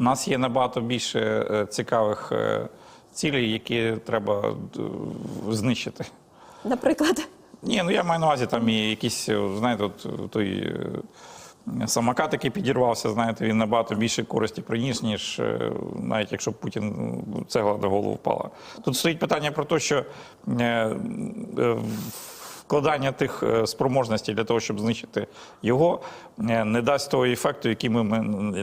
У нас є набагато більше е, цікавих е, цілей, які треба е, знищити. Наприклад, Ні, ну я маю на увазі там і якісь, знаєте, от той самокат, який підірвався, знаєте, він набагато більше користі приніс, ніж навіть якщо Путін ну, цегла до голову впала. Тут стоїть питання про те, що вкладання тих е, спроможностей для того, щоб знищити його, е, не дасть того ефекту, який ми,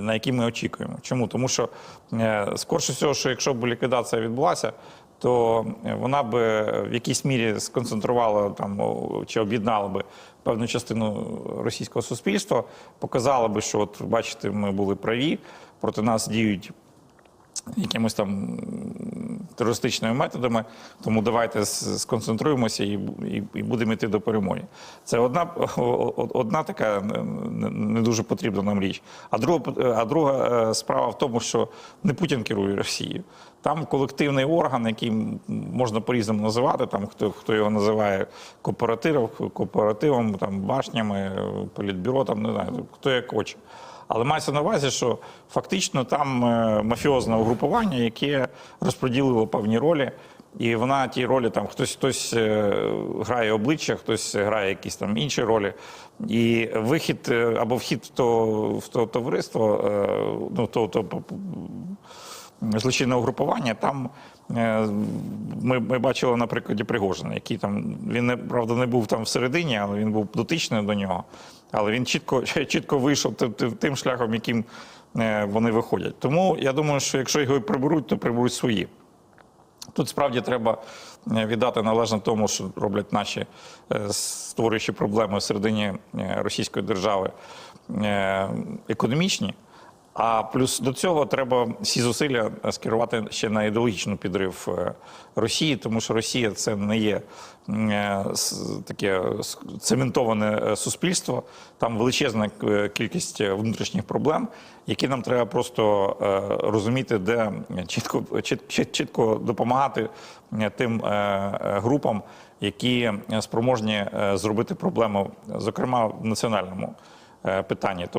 на який ми очікуємо. Чому? Тому що е, скорше всього, що якщо б ліквідація відбулася, то вона би в якійсь мірі сконцентрувала там чи об'єднала би певну частину російського суспільства, показала би, що от бачите, ми були праві, проти нас діють якимось там терористичними методами, тому давайте сконцентруємося і, і, і будемо йти до перемоги. Це одна, одна така не- не дуже потрібна нам річ. А друга, а друга е, справа в тому, що не Путін керує Росією. Там колективний орган, який можна по-різному називати, там хто, хто його називає кооперативом, кооперативом, там башнями, е, політбюро, там не знаю, хто як хоче. Але мається на увазі, що фактично там е, мафіозне угрупування, яке розподілило певні ролі, і вона ті ролі там хтось хтось е, грає обличчя, хтось грає якісь там інші ролі. І вихід е, або вхід в то, в то товариство, ну то, то злочинне угрупування. Там е, ми, ми бачили на прикладі Пригожина, який там він не правда не був там всередині, але він був дотичний до нього. Але він чітко, чітко вийшов тим- шляхом, яким е, вони виходять. Тому я думаю, що якщо його і приберуть, то приберуть свої. Тут справді треба е, віддати належне тому, що роблять наші створюючі проблеми всередині Російської держави економічні. А плюс до цього треба всі зусилля скерувати ще на ідеологічний підрив е, Росії, тому що Росія це не є е, таке цементоване е, суспільство. Там величезна е, кількість внутрішніх проблем, які нам треба просто е, розуміти, де чітко чіт- чіт- чітко допомагати е, тим е, е, групам, які спроможні е, зробити проблему, зокрема в національному е, питанні.